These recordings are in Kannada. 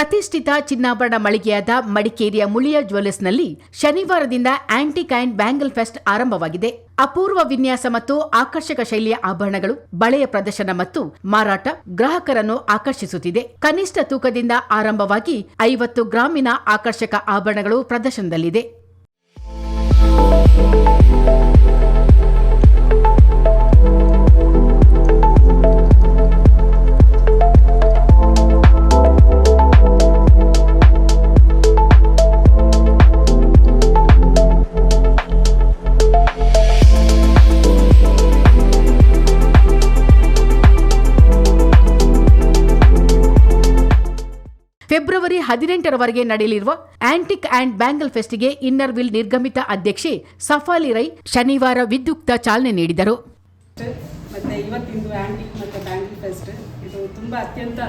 ಪ್ರತಿಷ್ಠಿತ ಚಿನ್ನಾಭರಣ ಮಳಿಗೆಯಾದ ಮಡಿಕೇರಿಯ ಮುಳಿಯ ಜ್ಯುವೆಲ್ಲರ್ಸ್ನಲ್ಲಿ ಶನಿವಾರದಿಂದ ಆಂಟಿಕ್ ಆ್ಯಂಡ್ ಬ್ಯಾಂಗಲ್ ಫೆಸ್ಟ್ ಆರಂಭವಾಗಿದೆ. ಅಪೂರ್ವ ವಿನ್ಯಾಸ ಮತ್ತು ಆಕರ್ಷಕ ಶೈಲಿಯ ಆಭರಣಗಳು, ಬಳೆಯ ಪ್ರದರ್ಶನ ಮತ್ತು ಮಾರಾಟ ಗ್ರಾಹಕರನ್ನು ಆಕರ್ಷಿಸುತ್ತಿದೆ. ಕನಿಷ್ಠ ತೂಕದಿಂದ ಆರಂಭವಾಗಿ ಐವತ್ತು ಗ್ರಾಮಿನ ಆಕರ್ಷಕ ಆಭರಣಗಳು ಪ್ರದರ್ಶನದಲ್ಲಿದೆ. ಫೆಬ್ರವರಿ ಹದಿನೆಂಟರವರೆಗೆ ನಡೆಯಲಿರುವ ಆಂಟಿಕ್ ಆಂಡ್ ಬ್ಯಾಂಗಲ್ ಫೆಸ್ಟ್ಗೆ ಇನ್ನರ್ ವಿಲ್ ನಿರ್ಗಮಿತ ಅಧ್ಯಕ್ಷೆ ಸಫಾಲಿ ರೈ ಶನಿವಾರ ವಿದ್ಯುಕ್ತ ಚಾಲನೆ ನೀಡಿದರು. ಮತ್ತು ಇವತ್ತಿಂದು ಆ್ಯಂಟಿಕ್ ಮತ್ತು ಬ್ಯಾಂಗಲ್ ಫೆಸ್ಟ್. ಇದು ತುಂಬ ಅತ್ಯಂತ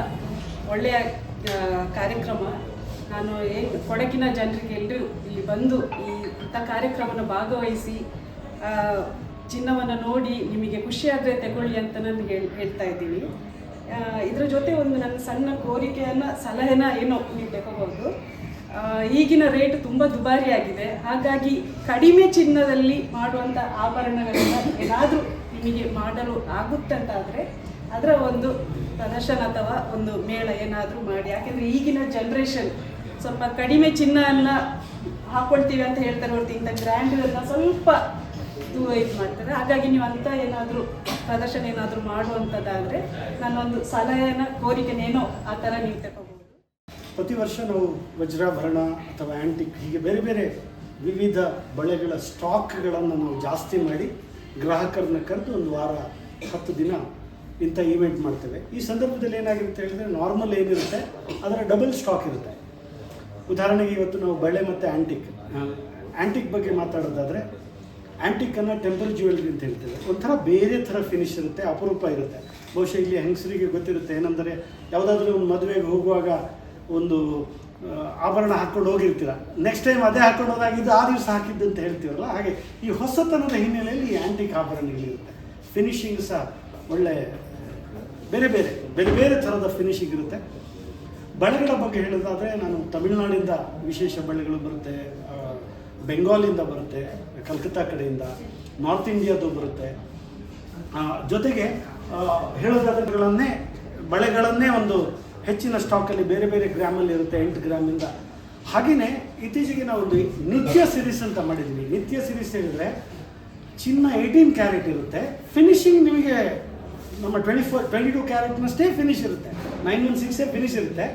ಒಳ್ಳೆಯ ಕಾರ್ಯಕ್ರಮ. ನಾನು ಏನು ಕೊಡಗಿನ ಜನರಿಗೆ ಎಲ್ಲರೂ ಇಲ್ಲಿ ಬಂದು ಈ ಇಂಥ ಕಾರ್ಯಕ್ರಮನ ಭಾಗವಹಿಸಿ ಚಿನ್ನವನ್ನು ನೋಡಿ ನಿಮಗೆ ಖುಷಿಯಾದರೆ ತಗೊಳ್ಳಿ ಅಂತ ನಾನು ಹೇಳ್ತಾ ಇದ್ದೀನಿ. ಇದ್ರ ಜೊತೆ ಒಂದು ನನ್ನ ಸಣ್ಣ ಕೋರಿಕೆಯನ್ನು, ಸಲಹೆನ ಏನೋ ನೀವು ತಗೋಬಹುದು. ಈಗಿನ ರೇಟ್ ತುಂಬ ದುಬಾರಿಯಾಗಿದೆ. ಹಾಗಾಗಿ ಕಡಿಮೆ ಚಿನ್ನದಲ್ಲಿ ಮಾಡುವಂಥ ಆಭರಣಗಳನ್ನ ಏನಾದರೂ ನಿಮಗೆ ಮಾಡಲು ಆಗುತ್ತೆ ಅಂತ ಆದರೆ ಅದರ ಒಂದು ಪ್ರದರ್ಶನ ಅಥವಾ ಒಂದು ಮೇಳ ಏನಾದರೂ ಮಾಡಿ. ಯಾಕೆಂದರೆ ಈಗಿನ ಜನ್ರೇಷನ್ ಸ್ವಲ್ಪ ಕಡಿಮೆ ಚಿನ್ನವನ್ನು ಹಾಕೊಳ್ತೀವಿ ಅಂತ ಹೇಳ್ತಾರೆ ಹೊರತು ಇಂಥ ಗ್ರ್ಯಾಂಡ್ ಸ್ವಲ್ಪ ಇದು ಇದು ಮಾಡ್ತಾರೆ. ಹಾಗಾಗಿ ನೀವು ಅಂತ ಏನಾದರೂ ಪ್ರದರ್ಶನ ಏನಾದರೂ ಮಾಡುವಂಥದ್ದಾದರೆ ನಾನೊಂದು ಸಲಹೆನ ಕೋರಿಕೆನೇನೋ ಆ ಥರ ನೀವು ತಗೋಬೋದು ಪ್ರತಿ ವರ್ಷ ನಾವು ವಜ್ರಾಭರಣ ಅಥವಾ ಆ್ಯಂಟಿಕ್ ಹೀಗೆ ಬೇರೆ ಬೇರೆ ವಿವಿಧ ಬಳೆಗಳ ಸ್ಟಾಕ್ಗಳನ್ನು ನಾವು ಜಾಸ್ತಿ ಮಾಡಿ ಗ್ರಾಹಕರನ್ನ ಕರೆದು ಒಂದು ವಾರ ಹತ್ತು ದಿನ ಇಂಥ ಈವೆಂಟ್ ಮಾಡ್ತೇವೆ. ಈ ಸಂದರ್ಭದಲ್ಲಿ ಏನಾಗಿರುತ್ತೆ ಹೇಳಿದ್ರೆ ನಾರ್ಮಲ್ ಏನಿರುತ್ತೆ ಅದರ ಡಬಲ್ ಸ್ಟಾಕ್ ಇರುತ್ತೆ. ಉದಾಹರಣೆಗೆ ಇವತ್ತು ನಾವು ಬಳೆ ಮತ್ತು ಆ್ಯಂಟಿಕ್ ಆ್ಯಂಟಿಕ್ ಬಗ್ಗೆ ಮಾತಾಡೋದಾದರೆ ಆ್ಯಂಟಿಕ್ಕನ್ನು ಟೆಂಪಲ್ ಜ್ಯುವೆಲ್ರಿ ಅಂತ ಹೇಳ್ತೇವೆ. ಒಂಥರ ಬೇರೆ ಥರ ಫಿನಿಶ್ ಇರುತ್ತೆ, ಅಪರೂಪ ಇರುತ್ತೆ. ಬಹುಶಃ ಇಲ್ಲಿ ಹೆಂಗಸರಿಗೆ ಗೊತ್ತಿರುತ್ತೆ, ಏನಂದರೆ ಯಾವುದಾದ್ರೂ ಒಂದು ಮದುವೆಗೆ ಹೋಗುವಾಗ ಒಂದು ಆಭರಣ ಹಾಕ್ಕೊಂಡು ಹೋಗಿರ್ತೀರ. ನೆಕ್ಸ್ಟ್ ಟೈಮ್ ಅದೇ ಹಾಕ್ಕೊಂಡು ಹೋದಾಗ ಇದು ಆ ದಿವಸ ಹಾಕಿದ್ದು ಅಂತ ಹೇಳ್ತೀವಲ್ಲ, ಹಾಗೆ ಈ ಹೊಸತನದ ಹಿನ್ನೆಲೆಯಲ್ಲಿ ಈ ಆ್ಯಂಟಿಕ್ ಆಭರಣಗಳಿರುತ್ತೆ. ಫಿನಿಶಿಂಗ್ ಸಹ ಒಳ್ಳೆ, ಬೇರೆ ಬೇರೆ ಬೇರೆ ಬೇರೆ ಥರದ ಫಿನಿಶಿಂಗ್ ಇರುತ್ತೆ. ಬಳೆಗಳ ಬಗ್ಗೆ ಹೇಳೋದಾದರೆ ನಾನು ತಮಿಳುನಾಡಿಂದ ವಿಶೇಷ ಬಳೆಗಳು ಬರುತ್ತೆ ಬೆಂಗಾಲಿಂದ ಬರುತ್ತೆ, ಕಲ್ಕತ್ತಾ ಕಡೆಯಿಂದ, ನಾರ್ತ್ ಇಂಡಿಯಾದು ಬರುತ್ತೆ. ಜೊತೆಗೆ ಹೇಳೋದಾದಗಳನ್ನೇ ಬಳೆಗಳನ್ನೇ ಒಂದು ಹೆಚ್ಚಿನ ಸ್ಟಾಕಲ್ಲಿ ಬೇರೆ ಬೇರೆ ಗ್ರಾಮಲ್ಲಿ ಇರುತ್ತೆ, ಎಂಟು ಗ್ರಾಮಿಂದ. ಹಾಗೆಯೇ ಇತ್ತೀಚೆಗೆ ನಾವು ಒಂದು ನಿತ್ಯ ಸಿರೀಸ್ ಅಂತ ಮಾಡಿದ್ವಿ. ನಿತ್ಯ ಸಿರೀಸ್ ಹೇಳಿದರೆ, ಚಿನ್ನ ಏಯ್ಟೀನ್ ಕ್ಯಾರೆಟ್ ಇರುತ್ತೆ. ಫಿನಿಶಿಂಗ್ ನಿಮಗೆ ನಮ್ಮ ಟ್ವೆಂಟಿ ಫೋರ್ ಟ್ವೆಂಟಿ ಟು ಕ್ಯಾರೆಟ್ನಷ್ಟೇ ಫಿನಿಶ್ ಇರುತ್ತೆ ನೈನ್ ಒನ್ ಸಿಕ್ಸೇ ಫಿನಿಶ್ ಇರುತ್ತೆ.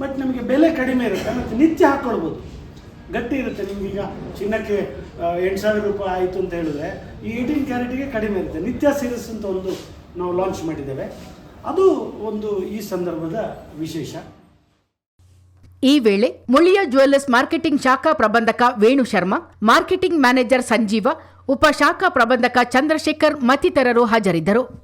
ಬಟ್ ನಮಗೆ ಬೆಲೆ ಕಡಿಮೆ ಇರುತ್ತೆ. ಮತ್ತು ನಿತ್ಯ ಹಾಕ್ಕೊಳ್ಬೋದು. ಗಟ್ಟಿ ಇರುತ್ತೆ ನಿಮಗೀಗ ಚಿನ್ನಕ್ಕೆ ಎಂಟು ಸಾವಿರ ರೂಪಾಯಿ ಆಯಿತು ಅಂತ ಹೇಳಿದ್ರೆ ಈ ಏಯ್ಟೀನ್ ಕ್ಯಾರೆಟಿಗೆ ಕಡಿಮೆ ಇರುತ್ತೆ. ನಿತ್ಯ ಸೀರೀಸ್ ಅಂತ ಒಂದು ನಾವು ಲಾಂಚ್ ಮಾಡಿದ್ದೇವೆ. ಅದು ಒಂದು ಈ ಸಂದರ್ಭದ ವಿಶೇಷ. ಈ ವೇಳೆ ಮುಳಿಯ ಜ್ಯುವೆಲ್ಲರ್ಸ್ ಮಾರ್ಕೆಟಿಂಗ್ ಶಾಖಾ ಪ್ರಬಂಧಕ ವೇಣು ಶರ್ಮಾ, ಮಾರ್ಕೆಟಿಂಗ್ ಮ್ಯಾನೇಜರ್ ಸಂಜೀವ, ಉಪ ಶಾಖಾ ಪ್ರಬಂಧಕ ಚಂದ್ರಶೇಖರ್ ಮತ್ತಿತರರು ಹಾಜರಿದ್ದರು.